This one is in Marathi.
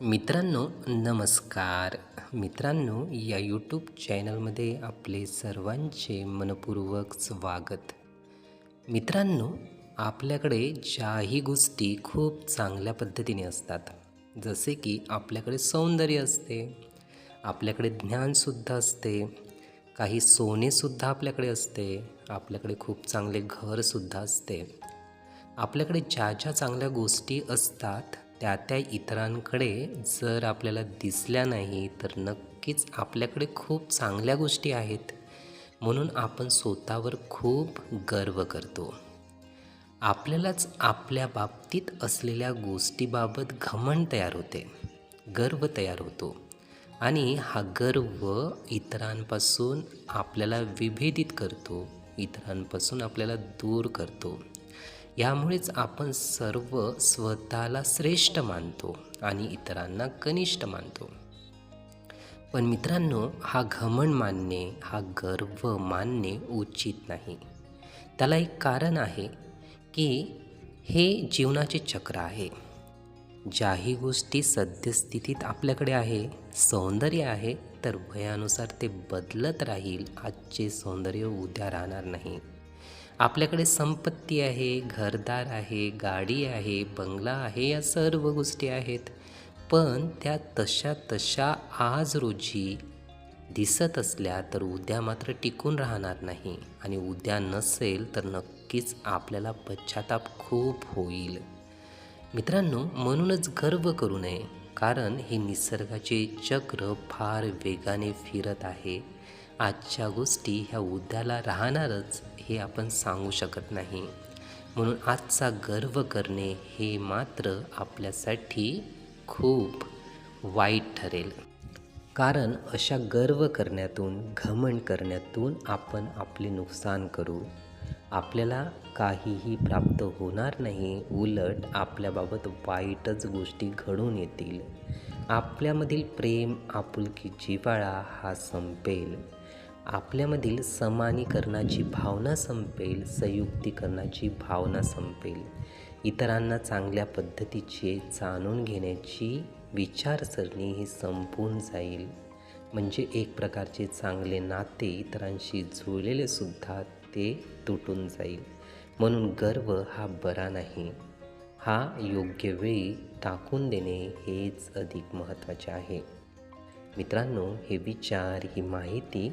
मित्रांनो नमस्कार. मित्रांनो या यूट्यूब चॅनलमध्ये आपले सर्वांचे मनपूर्वक स्वागत. मित्रांनो आपल्याकडे ज्याही गोष्टी खूप चांगल्या पद्धतीने असतात. जसे की आपल्याकडे सौंदर्य असते आपल्याकडे ज्ञानसुद्धा असते काही सोनेसुद्धा आपल्याकडे असते आपल्याकडे खूप चांगले घरसुद्धा असते. आपल्याकडे ज्या ज्या चांगल्या गोष्टी असतात त्या त्या इतरांकडे जर आपल्याला दिसल्या नाही तर नक्कीच आपल्याकडे खूप चांगल्या गोष्टी आहेत. म्हणून आपण स्वतःवर खूप गर्व करतो. आपल्यालाच आपल्या बाबतीत असलेल्या गोष्टीबाबत घमंड तयार होते. गर्व तयार होतो. आणि हा गर्व इतरांपासून आपल्याला विभेदित करतो इतरांपासून आपल्याला दूर करतो. यामुळेच आपण सर्व स्वतःला श्रेष्ठ मानतो आणि इतरांना कनिष्ठ मानतो. पण मित्रांनो हा घमंड मानणे हा गर्व मानणे उचित नाही. त्याला एक कारण आहे की हे जीवनाचे चक्र आहे. ज्याही गोष्टी सद्यस्थितीत आपल्याकडे आहे सौंदर्य आहे तर वयानुसार ते बदलत राहील. आजचे सौंदर्य उद्या राहणार नाही. आपल्याकडे संपत्ती आहे घरदार आहे गाडी आहे बंगला आहे या सर्व गोष्टी आहेत. पण त्या तशा तशा आज रोजी दिसत असल्या तर उद्या मात्र टिकून राहणार नाही. आणि उद्या नसेल तर नक्कीच आपल्याला पश्चाताप खूप होईल. मित्रांनो म्हणूनच गर्व करू नये. कारण हे निसर्गाचे चक्र फार वेगाने फिरत आहे. आजच्या गोष्टी ह्या उद्याला राहणारच हे आपण सांगू शकत नाही. म्हणून आजचा गर्व करणे हे मात्र आपल्यासाठी खूप वाईट ठरेल. कारण अशा गर्व करण्यातून घमंड करण्यातून आपण आपले नुकसान करू. आपल्याला काहीही प्राप्त होणार नाही उलट आपल्याबाबत वाईटच गोष्टी घडून येतील. आपल्यामधील प्रेम आपुलकी जिवाळा हा संपेल. आपल्यामधील समानीकरणाची भावना संपेल संयुक्तीकरणाची भावना संपेल. इतरांना चांगल्या पद्धतीचे जाणून घेण्याची विचारसरणी ही संपून जाईल. म्हणजे एक प्रकारचे चांगले नाते इतरांशी जुळलेले सुद्धा ते तुटून जाईल. म्हणून गर्व हा बरा नाही. हा योग्य वेळी टाकून देणे हेच अधिक महत्त्वाचे आहे. मित्रांनो हे विचार ही माहिती